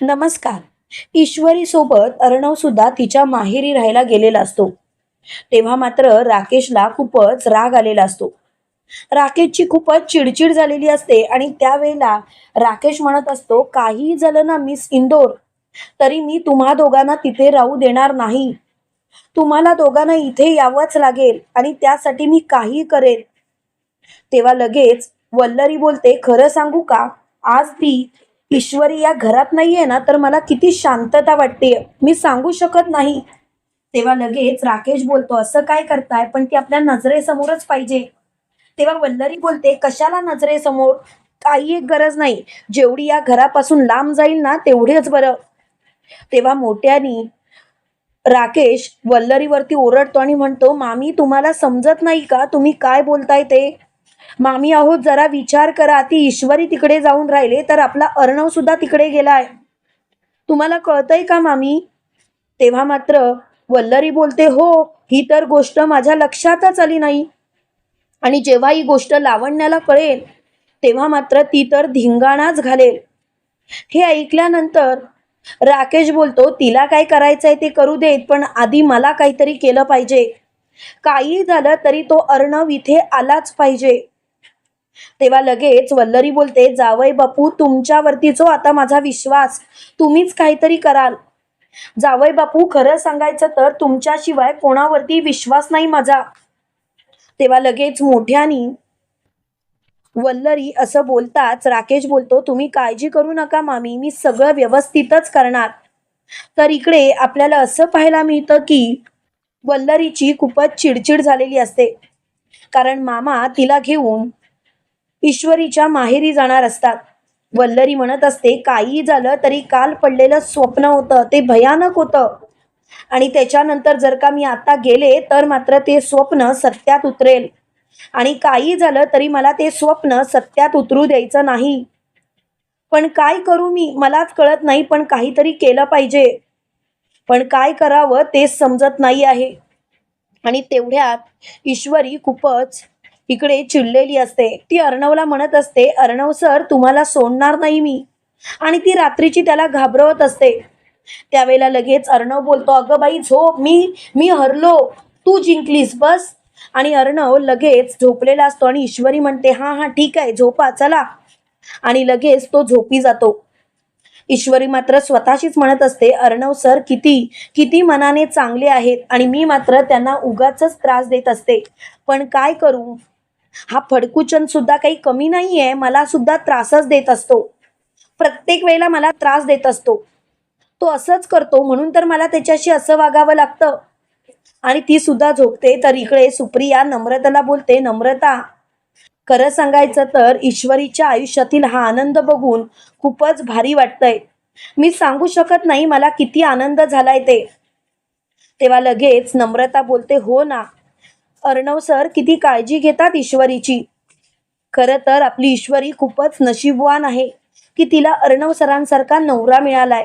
नमस्कार. ईश्वरी सोबत अर्णव सुद्धा तिच्या माहेरी राहायला गेलेला असतो. तेव्हा मात्र राकेशला खूपच राग आलेला असतो. राकेशची खूपच चिडचिड झालेली असते आणि त्यावेळेला राकेश म्हणत असतो काही झालं ना मिस इंदोर? तरी मी तुम्हा दोघांना तिथे राहू देणार नाही. तुम्हाला दोघांना इथे यावंच लागेल आणि त्यासाठी मी काही करेन. तेव्हा लगेच वल्लरी बोलते खरं सांगू का? आज ती ईश्वरी या घरात नाहीये ना तर मला किती शांतता वाटते. मी सांगू शकत नाही. तेव्हा लगेच राकेश बोलतो असं काय करताय? पण ती आपल्या नजरेसमोरच पाहिजे. तेव्हा वल्लरी बोलते कशाला नजरेसमोर? काही एक गरज नाही. जेवढी या घरापासून लांब जाईल ना तेवढेच बरं. तेव्हा मोठ्यानी राकेश वल्लरीवरती ओरडतो आणि म्हणतो मामी तुम्हाला समजत नाही का? तुम्ही काय बोलताय ते? मामी आहोत जरा विचार करा. ती ईश्वरी तिकडे जाऊन राहिले तर आपला अर्णव सुद्धा तिकडे गेलाय. तुम्हाला कळतंय का मामी? तेव्हा मात्र वल्लरी बोलते हो ही तर गोष्ट माझ्या लक्षातच आली नाही. आणि जेव्हा ही गोष्ट लावण्याला कळेल तेव्हा मात्र ती तर धिंगाणाच घालेल. हे ऐकल्यानंतर राकेश बोलतो तिला काय करायचंय ते करू देत पण आधी मला काहीतरी केलं पाहिजे. काही झालं तरी तो अर्णव इथे आलाच पाहिजे. तेव्हा लगेच वल्लरी बोलते जावई बापू तुमच्यावरतीचो आता माझा विश्वास तुम्हीच काहीतरी कराल. जावई बापू खरं सांगायचं तर तुमच्याशिवाय कोणावरती विश्वास नाही माझा. तेव्हा लगेच मोठ्यानी वल्लरी असं बोलताच राकेश बोलतो तुम्ही काळजी करू नका मामी मी सगळं व्यवस्थितच करणार. तर इकडे आपल्याला असं पाहायला मिळतं की वल्लरीची खूपच चिडचिड झालेली असते. कारण मामा तिला घेऊन ईश्वरीच्या माहेरी जाणार असतात. वल्लरी म्हणत असते काही झालं तरी काल पडलेलं स्वप्न होतं ते भयानक होतं. आणि त्याच्यानंतर जर का मी आता गेले तर मात्र ते स्वप्न सत्यात उतरेल. आणि काही झालं तरी मला ते स्वप्न सत्यात उतरू द्यायचं नाही. पण काय करू मी? मलाच कळत नाही पण काहीतरी केलं पाहिजे. पण काय करावं तेच समजत नाही आहे. आणि तेवढ्यात ईश्वरी खूपच इकडे चिडलेली असते. ती अर्णवला म्हणत असते अर्णव सर तुम्हाला सोडणार नाही मी. आणि ती रात्रीची त्याला घाबरवत असते. त्यावेळेला लगेच अर्णव बोलतो अगं बाई झोप मी मी हरलो. तू जिंकलीस बस. आणि अर्णव लगेच झोपलेला असतो आणि ईश्वरी म्हणते हा हा ठीक आहे झोपा चला. आणि लगेच तो झोपी जातो. ईश्वरी मात्र स्वतःशीच म्हणत असते अर्णव सर किती किती मनाने चांगले आहेत आणि मी मात्र त्यांना उगाच त्रास देत असते. पण काय करू? हा फडकुचन सुद्धा काही कमी नाहीये मला सुद्धा त्रासच देत असतो. प्रत्येक वेळेला मला त्रास देत असतो. तो असंच करतो म्हणून तर मला त्याच्याशी असं वागावं लागतं. आणि ती सुद्धा झोपते तर इकडे सुप्रिया नम्रताला बोलते नम्रता खरं सांगायचं तर ईश्वरीच्या आयुष्यातील हा आनंद बघून खूपच भारी वाटतंय. मी सांगू शकत नाही मला किती आनंद झालाय ते. तेव्हा लगेच नम्रता बोलते हो ना अर्णव सर किती काळजी घेतात ईश्वरीची? खरं तर आपली ईश्वरी खूपच नशीबवान आहे की तिला अर्णव सरांसारखा नवरा मिळालाय.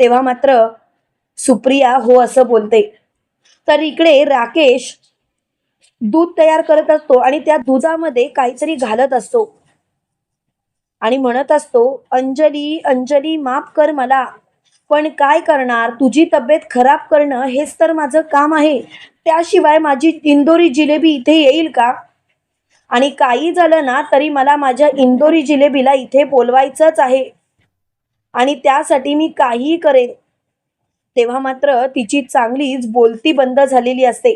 तेव्हा मात्र सुप्रिया हो असं बोलते. तर इकडे राकेश दूध तयार करत असतो आणि त्या दुधामध्ये काहीतरी घालत असतो. आणि म्हणत असतो अंजली अंजली माफ कर मला. पण काय करणार? तुझी तब्येत खराब करणं हेच तर माझं काम आहे. त्याशिवाय माझी इंदोरी जिलेबी इथे येईल का? आणि काही झालं ना तरी मला माझ्या इंदोरी जिलेबीला इथे बोलवायचंच आहे. आणि त्यासाठी मी काहीही करेन. तेव्हा मात्र तिची चांगलीच बोलती बंद झालेली असते.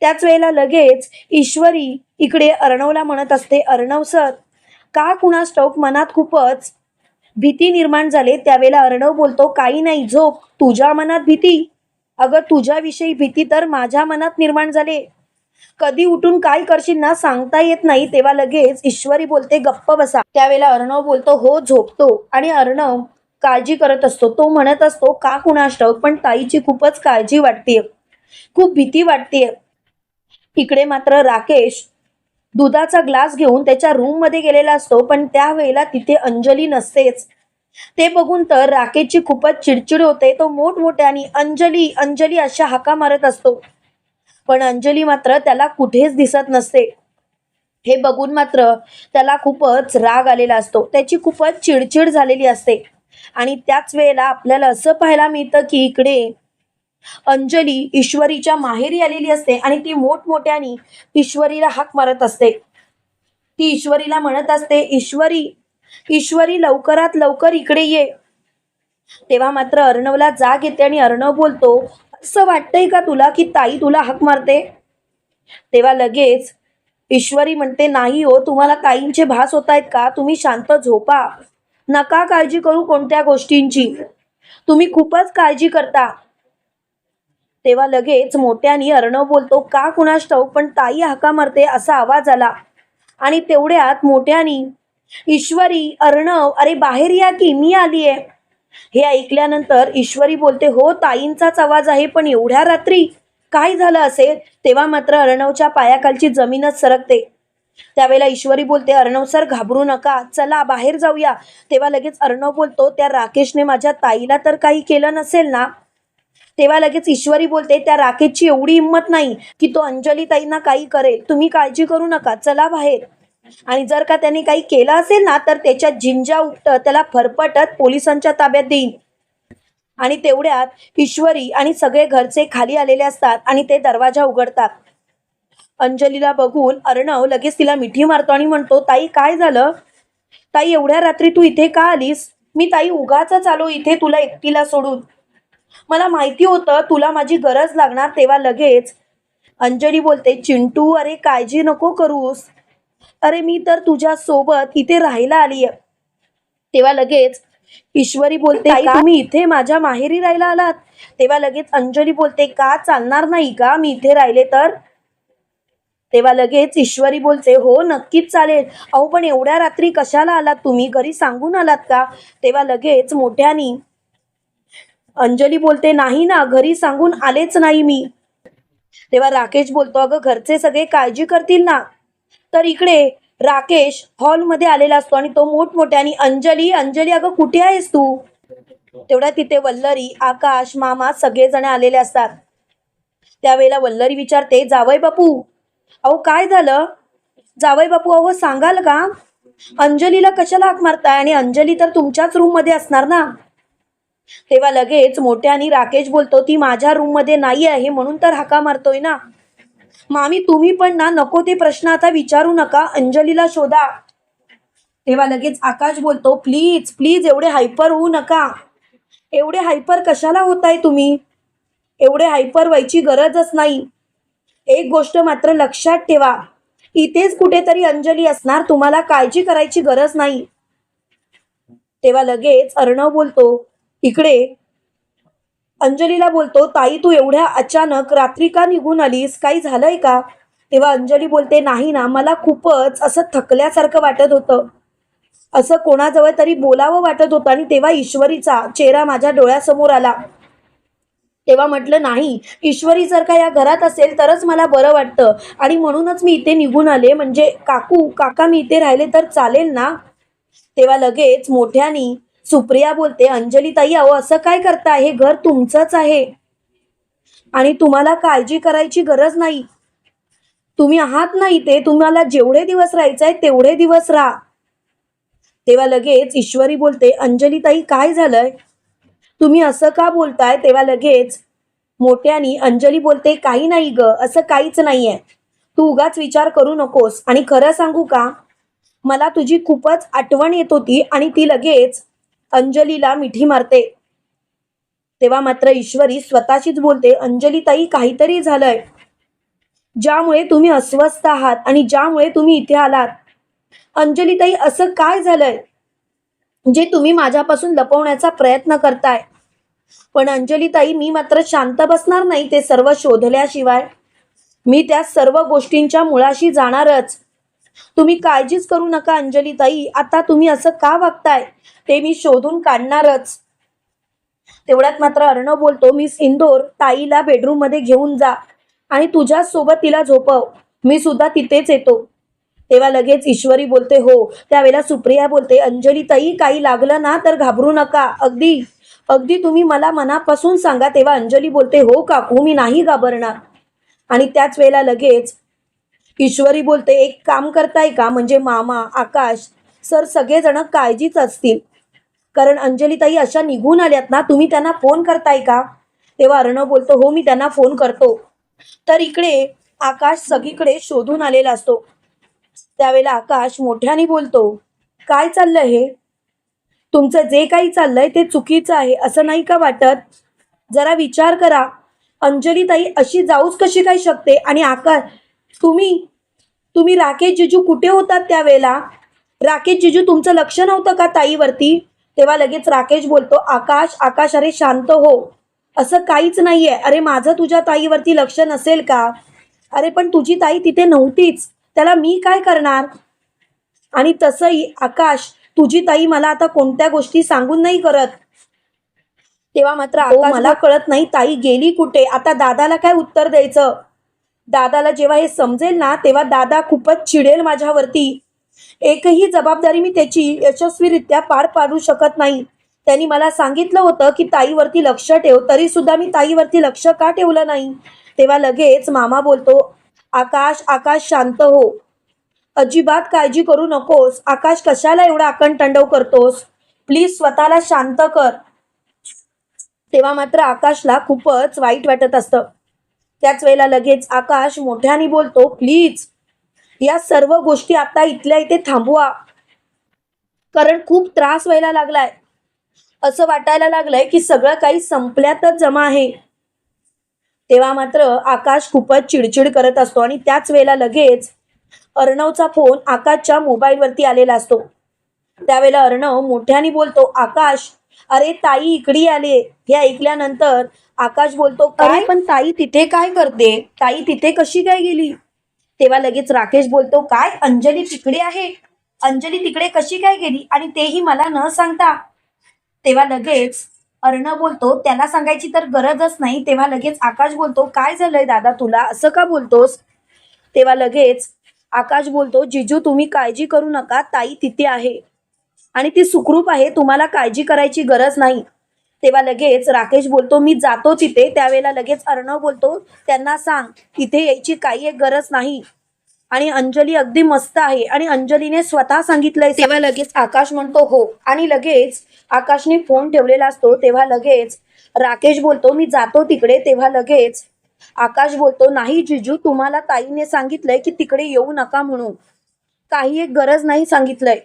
त्याच वेळेला लगेच ईश्वरी इकडे अर्णवला म्हणत असते अर्णव सर का कुणा स्टोक मनात खूपच भीती निर्माण झाले. त्यावेळेला अर्णव बोलतो काही नाही झोप. तुझ्या मनात भीती अगं तुझ्याविषयी भीती तर माझ्या मनात निर्माण झाले. कधी उठून काय करशील ना सांगता येत नाही तेव्हा लगेच ईश्वरी बोलते गप्प बसा. त्यावेळेला अर्णव बोलतो हो झोपतो. आणि अर्णव काळजी करत असतो. तो म्हणत असतो का कुणास ठाऊक पण ताईची खूपच काळजी वाटते खूप भीती वाटते इकडे मात्र राकेश दुधाचा ग्लास घेऊन त्याच्या रूममध्ये गेलेला असतो पण त्यावेळेला तिथे अंजली नसतेच. ते बघून तर राकेशची खूपच चिडचिड होते. तो मोठमोठ्याने अंजली अंजली अशा हाका मारत असतो. पण अंजली मात्र त्याला कुठेच दिसत नसते. हे बघून मात्र त्याला खूपच राग आलेला असतो. त्याची खूपच चिडचिड झालेली असते. आणि त्याच वेळेला आपल्याला असं पाहायला मिळतं की इकडे अंजली ईश्वरीच्या माहेरी आलेली असते आणि ती मोठमोठ्याने ईश्वरीला हाक मारत असते. ती ईश्वरीला म्हणत असते ईश्वरी ईश्वरी लवकरात लवकर इकडे ये. तेव्हा मात्र अर्णवला जाग येते आणि अर्णव बोलतो असं वाटतंय का तुला की ताई तुला हाक मारते? तेव्हा लगेच ईश्वरी म्हणते नाही हो तुम्हाला ताईंचे भास होत आहेत का? तुम्ही शांत झोपा. नका काळजी करू कोणत्या गोष्टींची. तुम्ही खूपच काळजी करता. तेव्हा लगेच मोठ्याने अर्णव बोलतो का कुणास ठाऊक पण ताई हाका मारते असा आवाज आला. आणि तेवढ्यात मोठ्यानी ईश्वरी अर्णव अरे बाहेर या की मी आलीये हे ऐकल्यानंतर ईश्वरी बोलते हो ताईंचाच आवाज आहे पण एवढ्या रात्री काय झालं असेल? तेव्हा मात्र अर्णवच्या पायाखालची जमीनच सरकते. त्यावेळेला ईश्वरी बोलते अर्णव सर घाबरू नका. चला बाहेर जाऊया. तेव्हा लगेच अर्णव बोलतो त्या राकेशने माझ्या ताईला तर काही केलं नसेल ना? तेव्हा लगेच ईश्वरी बोलते त्या राकेशची एवढी हिंमत नाही की तो अंजली ताईंना काही करेल. तुम्ही काळजी करू नका. चला बाहेर. आणि जर का त्याने काही केलं असेल ना तर त्याच्या झिंजा उपट त्याला फरफटत पोलिसांच्या ताब्यात देईन. आणि तेवढ्यात ईश्वरी आणि सगळे घरचे खाली आलेले असतात आणि ते दरवाजा उघडतात. अंजलीला बघून अर्णव लगेच तिला मिठी मारतो आणि म्हणतो ताई काय झालं? ताई एवढ्या रात्री तू इथे का आलीस? मी ताई उगाच आलो इथे तुला एकटीला सोडून. मला माहिती होतं तुला माझी गरज लागणार तेव्हा लगेच. अंजली बोलते चिंटू अरे काळजी नको करूस. अरे मी तर तुझ्या सोबत इथे राहायला आलीय. तेव्हा लगेच ईश्वरी बोलते "ताई, तुम्ही इथे माझ्या माहेरी राहायला आलात. तेव्हा लगेच अंजली बोलते का चालणार नाही का? मी इथे राहिले तर? तेव्हा लगेच ईश्वरी बोलते हो नक्कीच चालेल. अहो पण एवढ्या रात्री कशाला आलात? तुम्ही घरी सांगून आलात का? तेव्हा लगेच मोठ्यानी अंजली बोलते नाही ना घरी सांगून आलेच नाही मी. तेव्हा राकेश बोलतो अगं घरचे सगळे काळजी करतील ना. तर इकडे राकेश हॉलमध्ये आलेला असतो आणि तो मोठमोठ्याने अंजली अंजली अगं कुठे आहेस तू? तेवढ्या तिथे वल्लरी आकाश मामा सगळेजण आलेले असतात. त्यावेळेला वल्लरी विचारते जावई बापू अहो काय झालं? जावई बापू अहो सांगाल का? अंजलीला कशाला हाक मारताय? आणि अंजली तर तुमच्याच रूममध्ये असणार ना? तेव्हा लगेच मोठ्याने राकेश बोलतो ती माझ्या रूममध्ये नाही आहे म्हणून तर हाका मारतोय ना. मामी तुम्ही पण ना नको ते प्रश्न आता विचारू नका. अंजलीला शोधा. तेव्हा लगेच आकाश बोलतो प्लीज प्लीज एवढे हायपर होऊ नका. एवढे हायपर कशाला होताय तुम्ही? एवढे हायपर व्हायची गरजच नाही. एक गोष्ट मात्र लक्षात ठेवा. इथेच कुठेतरी अंजली असणार तुम्हाला काळजी करायची गरज नाही. तेव्हा लगेच अर्णव बोलतो इकडे अंजलीला बोलतो ताई तू एवढ्या अचानक रात्री का निघून आलीस? काही झालंय का? तेव्हा अंजली बोलते नाही ना मला खूपच असं थकल्यासारखं वाटत होतं. असं कोणाजवळ तरी बोलावं वाटत होतं आणि तेव्हा ईश्वरीचा चेहरा माझ्या डोळ्यासमोर आला. तेव्हा म्हटलं नाही ईश्वरी जर का या घरात असेल तरच मला बरं वाटतं आणि म्हणूनच मी इथे निघून आले. म्हणजे काकू काका मी इथे राहिले तर चालेल ना? तेव्हा लगेच मोठ्यानी सुप्रिया बोलते अंजली ताई अहो असं काय करताय? हे घर तुमचंच आहे. आणि तुम्हाला काळजी करायची गरज नाही. तुम्ही आहात ना इथे तुम्हाला जेवढे दिवस राहायचंय तेवढे दिवस राहा. तेव्हा लगेच ईश्वरी बोलते अंजली ताई काय झालंय? तुम्ही असं का बोलताय? तेव्हा लगेच मोठ्यानी अंजली बोलते काही नाही ग असं काहीच नाहीये. तू उगाच विचार करू नकोस. आणि खरं सांगू का? मला तुझी खूपच आठवण येत होती आणि ती लगेच अंजलीला मिठी मारते. तेव्हा मात्र ईश्वरी स्वतःशीच बोलते अंजली ताई काहीतरी झालंय. ज्यामुळे तुम्ही अस्वस्थ आहात आणि ज्यामुळे तुम्ही इथे आलात. अंजली ताई असं काय झालंय? जे तुम्ही माझ्यापासून लपवण्याचा प्रयत्न करताय. पण अंजली ताई मी मात्र शांत बसणार नाही ते सर्व शोधल्याशिवाय. मी त्या सर्व गोष्टींच्या मुळाशी जाणारच. तुम्ही काळजीच करू नका अंजली ताई आता तुम्ही असं का वागताय? ते मी शोधून काढणारच. तेवढ्यात मात्र अर्णव बोलतो मिस इंदोर ताईला बेडरूममध्ये घेऊन जा आणि तुझ्या सोबत तिला झोपव. मी सुद्धा तिथेच येतो. तेव्हा लगेच ईश्वरी बोलते हो. त्यावेळेला सुप्रिया बोलते अंजली ताई काही लागलं ना तर घाबरू नका. अगदी अगदी तुम्ही मला मनापासून सांगा. तेव्हा अंजली बोलते हो काकू मी नाही घाबरणार. आणि त्याच वेळेला लगेच ईश्वरी बोलते एक काम करताय का? म्हणजे मामा आकाश सर सगळेजण काळजीच असतील. कारण अंजलीताई अशा निघून आल्यात ना तुम्ही त्यांना फोन करताय का? तेव्हा अर्णव बोलतो हो मी त्यांना फोन करतो. तर इकडे आकाश सगळीकडे शोधून आलेला असतो. त्यावेळेला आकाश मोठ्याने बोलतो काय चाललंय हे? तुमचं जे काही चाललंय ते चुकीचं आहे असं नाही का वाटत? जरा विचार करा. अंजलीताई अशी जाऊच कशी काय शकते आणि आकाश तुम्ही तुम्ही राकेश जिजू कुठे होतात त्यावेळेला? राकेश जिजू तुमचं लक्ष नव्हतं का ताईवरती? तेव्हा लगेच राकेश बोलतो आकाश आकाश अरे शांत हो. असं काहीच नाहीये. अरे माझं तुझ्या ताईवरती लक्ष नसेल का? अरे पण तुझी ताई तिथे नव्हतीच. त्याला मी काय करणार? आणि तसंही आकाश तुझी ताई मला आता कोणत्या गोष्टी सांगून नाही करत? तेव्हा मात्र आकाश मला कळत नाही ताई गेली कुठे? आता दादाला काय उत्तर द्यायचं? दादाला जेव्हा हे समजेल ना तेव्हा दादा खूपच चिडेल माझ्यावरती. एकही जबाबदारी मी त्याची यशस्वीरित्या पार पाडू शकत नाही. त्यांनी मला सांगितलं होतं की ताईवरती लक्ष ठेव तरी सुद्धा मी ताईवरती लक्ष का ठेवलं नाही? तेव्हा लगेच मामा बोलतो आकाश आकाश शांत हो. अजिबात काळजी करू नकोस. आकाश कशाला एवढा आकंठंडव करतोस? प्लीज स्वतःला शांत कर. तेव्हा मात्र आकाशला खूपच वाईट वाटत असतं. त्याच वेळेला लगेच आकाश मोठ्याने बोलतो प्लीज या सर्व गोष्टी आता इथल्या इथे थांबवा. कारण खूप त्रास व्हायला लागलाय. असं वाटायला लागलंय की सगळं काही संपल्यातच जमा आहे. तेव्हा मात्र आकाश खूपच चिडचिड करत असतो आणि त्याच वेळेला लगेच अर्णवचा फोन आकाशच्या मोबाईलवरती आलेला असतो. त्यावेळेला अर्णव मोठ्याने बोलतो आकाश अरे ताई इकडे आले. हे ऐकल्यानंतर आकाश बोलतो काय? पण ताई तिथे काय करते? ताई तिथे कशी काय गेली? तेव्हा लगेच राकेश बोलतो काय? अंजली तिकडे आहे? अंजली तिकडे कशी काय गेली? आणि तेही मला न सांगता. तेव्हा लगेच अर्णव बोलतो त्याला सांगायची तर गरजच नाही. तेव्हा लगेच आकाश बोलतो काय झालंय दादा तुला असं का बोलतोस? तेव्हा लगेच आकाश बोलतो जिजू तुम्ही काळजी करू नका ताई तिथे आहे. आणि ती सुखरूप आहे तुम्हाला काळजी करायची गरज नाही. तेव्हा लगेच राकेश बोलतो मी जातो तिथे. त्यावेळेला लगेच अर्णव बोलतो त्यांना सांग तिथे यायची काही एक गरज नाही. आणि अंजली अगदी मस्त आहे आणि अंजलीने स्वतः सांगितलंय तेव्हा लगेच आकाश म्हणतो हो. आणि लगेच आकाशने फोन ठेवलेला असतो तेव्हा लगेच राकेश बोलतो मी जातो तिकडे. तेव्हा लगेच आकाश बोलतो नाही जिजू तुम्हाला ताईने सांगितलंय की तिकडे येऊ नका म्हणून. काही एक गरज नाही सांगितलंय.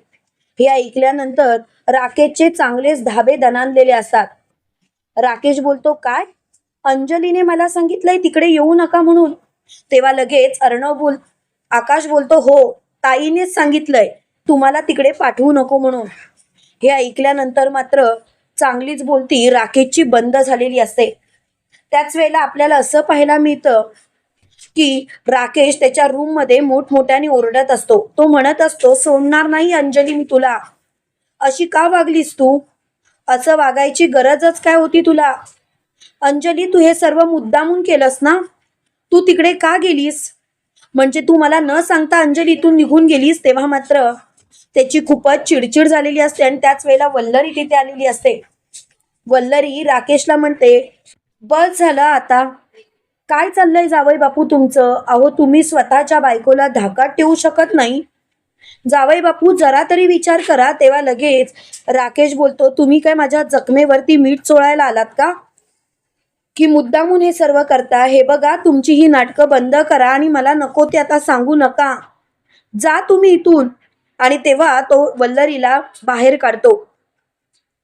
हे ऐकल्यानंतर राकेशचे चांगलेच धाबे दणानलेले असतात. राकेश बोलतो काय? अंजलीने मला सांगितलंय तिकडे येऊ नका म्हणून. तेव्हा लगेच अर्णव बोल आकाश बोलतो हो ताईनेच सांगितलंय तुम्हाला तिकडे पाठवू नको म्हणून. हे ऐकल्यानंतर मात्र चांगलीच बोलती राकेशची बंद झालेली असते. त्याच वेळेला आपल्याला असं पाहायला मिळतं की राकेश त्याच्या रूममध्ये मोठमोठ्याने ओरडत असतो. तो म्हणत असतो सोडणार नाही अंजली मी तुला. अशी का वागलीस तू? असं वागायची गरजच काय होती तुला? अंजली तू हे सर्व मुद्दामून केलंस ना? तू तिकडे का गेलीस? म्हणजे तू मला न सांगता अंजली तू निघून गेलीस तेव्हा मात्र त्याची खूपच चिडचिड झालेली असते आणि त्याच वेळेला वल्लरी तिथे आलेली असते. वल्लरी राकेशला म्हणते बस झालं आता. काय चाललंय जावई बापू तुमचं? अहो तुम्ही स्वतःच्या बायकोला धाकात ठेवू शकत नाही. जावई बापू जरा तरी विचार करा तेव्हा लगेच. राकेश बोलतो तुम्ही काय माझ्या जखमेवरती मीठ चोळायला आलात का? की मुद्दामून हे सर्व करता? हे बघा तुमची ही नाटकं बंद करा आणि मला नको ते आता सांगू नका. जा तुम्ही इथून. आणि तेव्हा तो वल्लरीला बाहेर काढतो.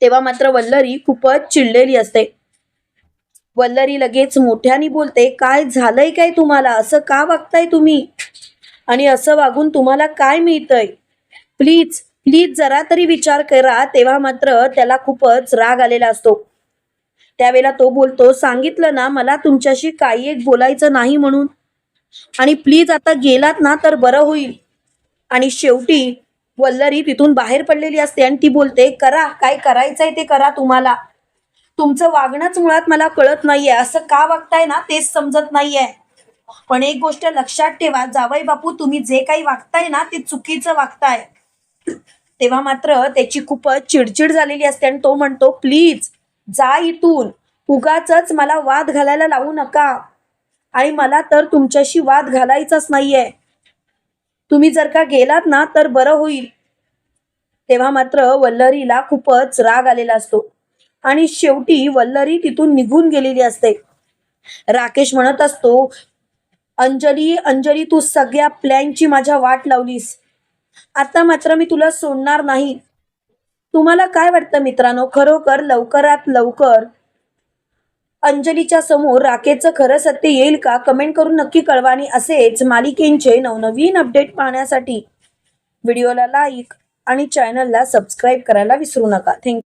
तेव्हा मात्र वल्लरी खूपच चिडलेली असते. वल्लरी लगेच मोठ्याने बोलते काय झालंय काय तुम्हाला? असं का वागताय तुम्ही? आणि असं वागून तुम्हाला काय मिळतंय? प्लीज प्लीज जरा तरी विचार करा तेव्हा मात्र त्याला खूपच राग आलेला असतो. त्यावेळेला तो बोलतो सांगितलं ना मला तुमच्याशी काही एक बोलायचं नाही म्हणून. आणि प्लीज आता गेलात ना तर बरं होईल. आणि शेवटी वल्लरी तिथून बाहेर पडलेली असते आणि ती बोलते करा काय करायचंय ते करा तुम्हाला. तुमचं वागणंच मुळात मला कळत नाहीये. असं का वागताय ना तेच समजत नाहीये. पण एक गोष्ट लक्षात ठेवा जावई बापू तुम्ही जे काही वागताय ना ते चुकीचं वागताय. तेव्हा मात्र त्याची खूपच चिडचिड झालेली असते आणि तो म्हणतो प्लीज जा इथून. उगाच मला वाद घालायला लावू नका. आणि मला तर तुमच्याशी वाद घालायचाच नाहीये. तुम्ही जर का गेलात ना तर बरं होईल. तेव्हा मात्र वल्लरीला खूपच राग आलेला असतो. आणि शेवटी वल्लरी तिथून निघून गेलेली असते. राकेश म्हणत असतो अंजली अंजली तू सगळ्या प्लॅनची माझ्या वाट लावलीस. आता मात्र मी तुला सोडणार नाही. तुम्हाला काय वाटतं मित्रांनो? खरोखर लवकरात लवकर अंजलीच्या समोर राकेशचं खरं सत्य येईल का? कमेंट करून नक्की कळवा आणि असेच मालिकेंचे नवनवीन अपडेट पाहण्यासाठी. व्हिडिओला लाईक आणि चॅनलला सबस्क्राईब करायला विसरू नका. थँक्यू